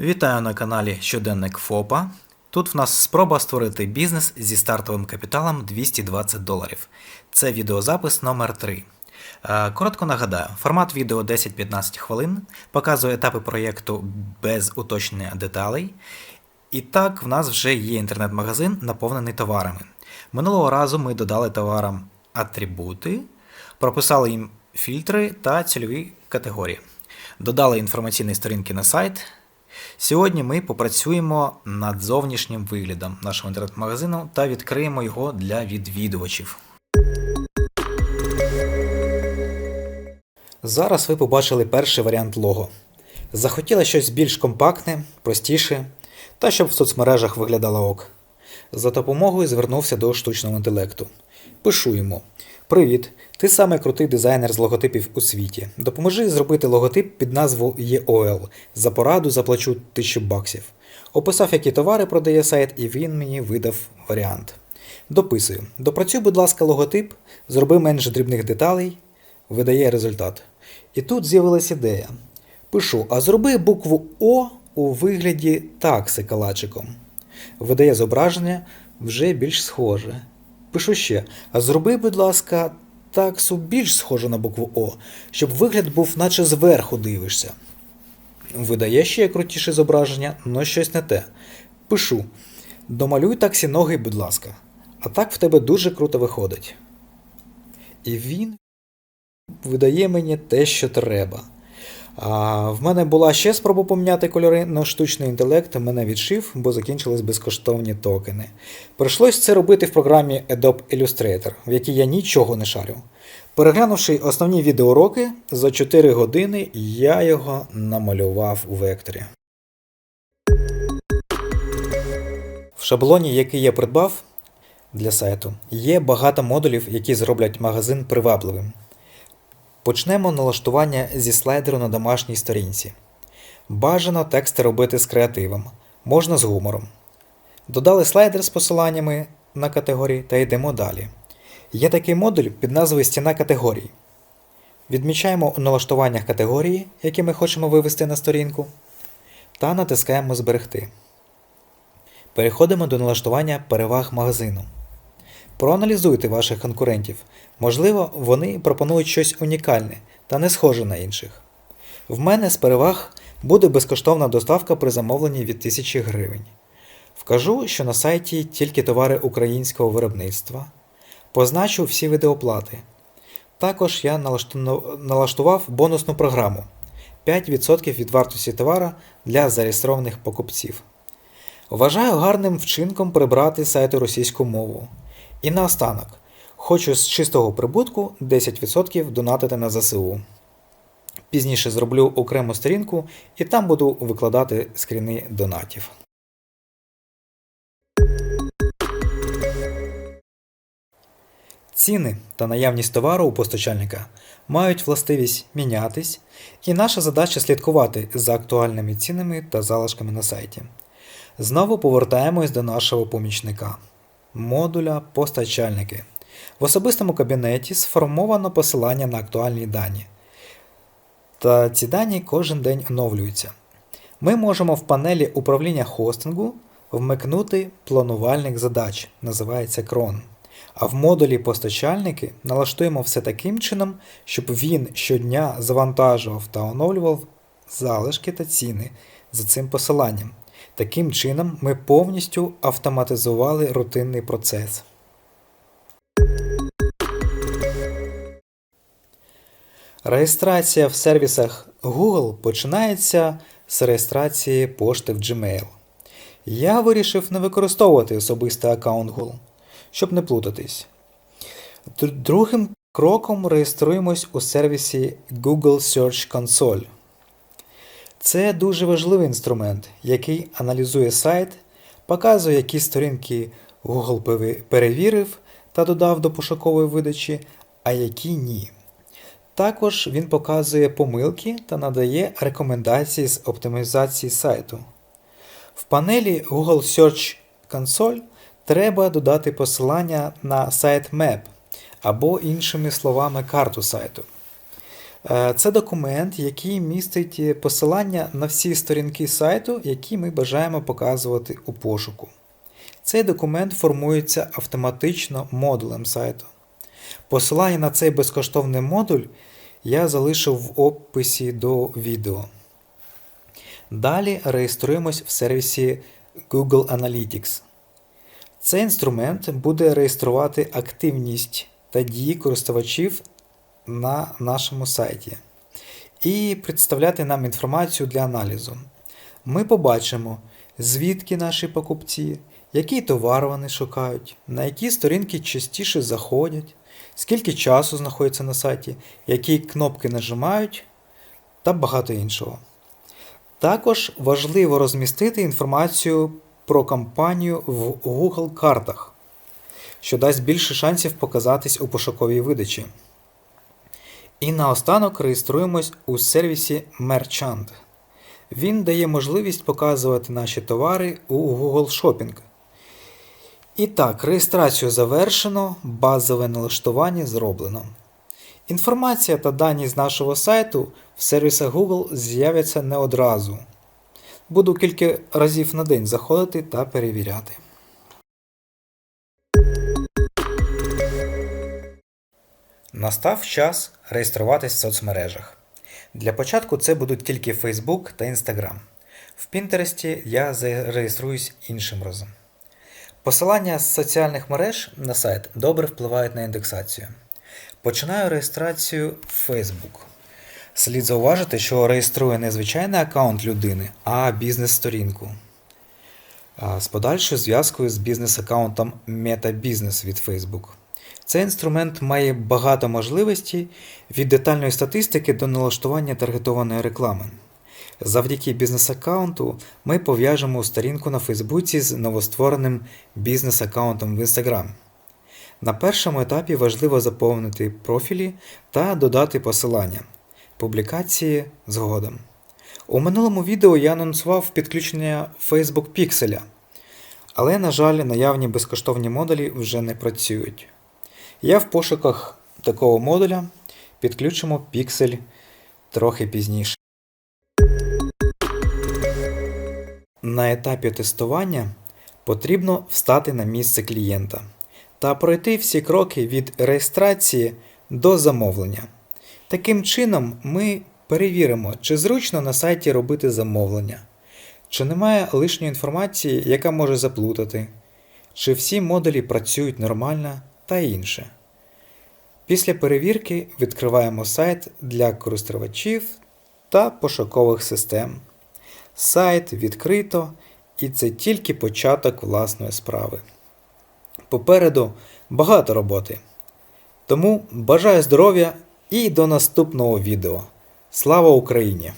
Вітаю на каналі Щоденник ФОПа. Тут в нас спроба створити бізнес зі стартовим капіталом 220 доларів. Це відеозапис номер 3. Е, Коротко нагадаю, формат відео 10-15 хвилин показує етапи проєкту без уточнення деталей. І так, в нас вже є інтернет-магазин, наповнений товарами. Минулого разу ми додали товарам атрибути, прописали їм фільтри та цільові категорії. Додали інформаційні сторінки на сайт. Сьогодні ми попрацюємо над зовнішнім виглядом нашого інтернет-магазину та відкриємо його для відвідувачів. Зараз ви побачили перший варіант лого. Захотіли щось більш компактне, простіше, та щоб в соцмережах виглядало ок. За допомогою звернувся до штучного інтелекту. Пишу йому: Привіт! Ти самий крутий дизайнер з логотипів у світі. Допоможи зробити логотип під назву EOL. За пораду заплачу 1000 баксів. Описав, які товари продає сайт, і він мені видав варіант. Дописую. Допрацюй, будь ласка, логотип, зроби менше дрібних деталей, видає результат. І тут з'явилася ідея. Пишу, а зроби букву О у вигляді такси калачиком. Видає зображення вже більш схоже. Пишу ще, зроби, будь ласка, таксу більш схожу на букву О, щоб вигляд був наче зверху дивишся. Видає ще крутіше зображення, но щось не те. Пишу: домалюй таксі ноги, будь ласка. А так в тебе дуже круто виходить. І він видає мені те, що треба. А, в мене була ще спроба поміняти кольори, але штучний інтелект мене відшив, бо закінчились безкоштовні токени. Прийшлось це робити в програмі Adobe Illustrator, в якій я нічого не шарю. Переглянувши основні відеоуроки, за 4 години я його намалював у векторі. В шаблоні, який я придбав для сайту, є багато модулів, які зроблять магазин привабливим. Почнемо налаштування зі слайдеру на домашній сторінці. Бажано тексти робити з креативом, можна з гумором. Додали слайдер з посиланнями на категорії та йдемо далі. Є такий модуль під назвою Стіна категорій. Відмічаємо у налаштуваннях категорії, які ми хочемо вивести на сторінку, та натискаємо Зберегти. Переходимо до налаштування переваг магазину. Проаналізуйте ваших конкурентів. Можливо, вони пропонують щось унікальне та не схоже на інших. В мене з переваг буде безкоштовна доставка при замовленні від 1000 гривень. Вкажу, що на сайті тільки товари українського виробництва. Позначу всі види оплати. Також я налаштував бонусну програму 5% від вартості товара для зареєстрованих покупців. Вважаю гарним вчинком прибрати сайту російську мову. І наостанок, хочу з чистого прибутку 10% донатити на ЗСУ. Пізніше зроблю окрему сторінку і там буду викладати скріни донатів. Ціни та наявність товару у постачальника мають властивість мінятись, і наша задача слідкувати за актуальними цінами та залишками на сайті. Знову повертаємось до нашого помічника модуля постачальники. В особистому кабінеті сформовано посилання на актуальні дані. Та ці дані кожен день оновлюються. Ми можемо в панелі управління хостингу вмикнути планувальник задач, називається крон. А в модулі постачальники налаштуємо все таким чином, щоб він щодня завантажував та оновлював залишки та ціни за цим посиланням. Таким чином, ми повністю автоматизували рутинний процес. Реєстрація в сервісах Google починається з реєстрації пошти в Gmail. Я вирішив не використовувати особистий аккаунт Google, щоб не плутатись. Другим кроком реєструємось у сервісі Google Search Console. Це дуже важливий інструмент, який аналізує сайт, показує, які сторінки Google перевірив та додав до пошукової видачі, а які ні. Також він показує помилки та надає рекомендації з оптимізації сайту. В панелі Google Search Console треба додати посилання на сайт Map або іншими словами карту сайту. Е, Це документ, який містить е, посилання на всі сторінки сайту, які ми бажаємо показувати у пошуку. Цей документ формується автоматично модулем сайту. Посилання на цей безкоштовний модуль я залишив в описі до відео. Далі реєструємось в сервісі Google Analytics. Цей інструмент буде реєструвати активність та дії користувачів на нашому сайті і представляти нам інформацію для аналізу. Ми побачимо, звідки наші покупці, який товар вони шукають, на які сторінки частіше заходять, скільки часу знаходяться на сайті, які кнопки нажимають та багато іншого. Також важливо розмістити інформацію про компанію в Google картах, що дасть більше шансів показатись у пошуковій видачі. І наостанок реєструємось у сервісі Merchant. Він дає можливість показувати наші товари у Google Shopping. І так, реєстрацію завершено, базове налаштування зроблено. Інформація та дані з нашого сайту в сервісах Google з'являться не одразу. Буду кілька разів на день заходити та перевіряти. Настав час реєструватись в соцмережах. Для початку це будуть тільки Facebook та Instagram. В Pinterest я зареєструюсь іншим разом. Посилання з соціальних мереж на сайт добре впливають на індексацію. Починаю реєстрацію в Facebook. Слід зауважити, що реєструю не звичайний аккаунт людини, а бізнес-сторінку. З подальшою зв'язкою з бізнес-аккаунтом MetaBusiness від Facebook. Цей інструмент має багато можливостей від детальної статистики до налаштування таргетованої реклами. Завдяки бізнес-аккаунту ми пов'яжемо сторінку на Фейсбуці з новоствореним бізнес-аккаунтом в Instagram. На першому етапі важливо заповнити профілі та додати посилання. Публікації згодом. У минулому відео я анонсував підключення Facebook Pixel, але, на жаль, наявні безкоштовні модулі вже не працюють. Я в пошуках такого модуля підключимо Pixel трохи пізніше. На етапі тестування потрібно встати на місце клієнта та пройти всі кроки від реєстрації до замовлення. Таким чином, ми перевіримо, чи зручно на сайті робити замовлення, чи немає лишньої інформації, яка може заплутати, чи всі модулі працюють нормально та інше. Після перевірки відкриваємо сайт для користувачів та пошукових систем. Сайт відкрито, і це тільки початок власної справи. Попереду багато роботи. Тому бажаю здоров'я і до наступного відео. Слава Україні!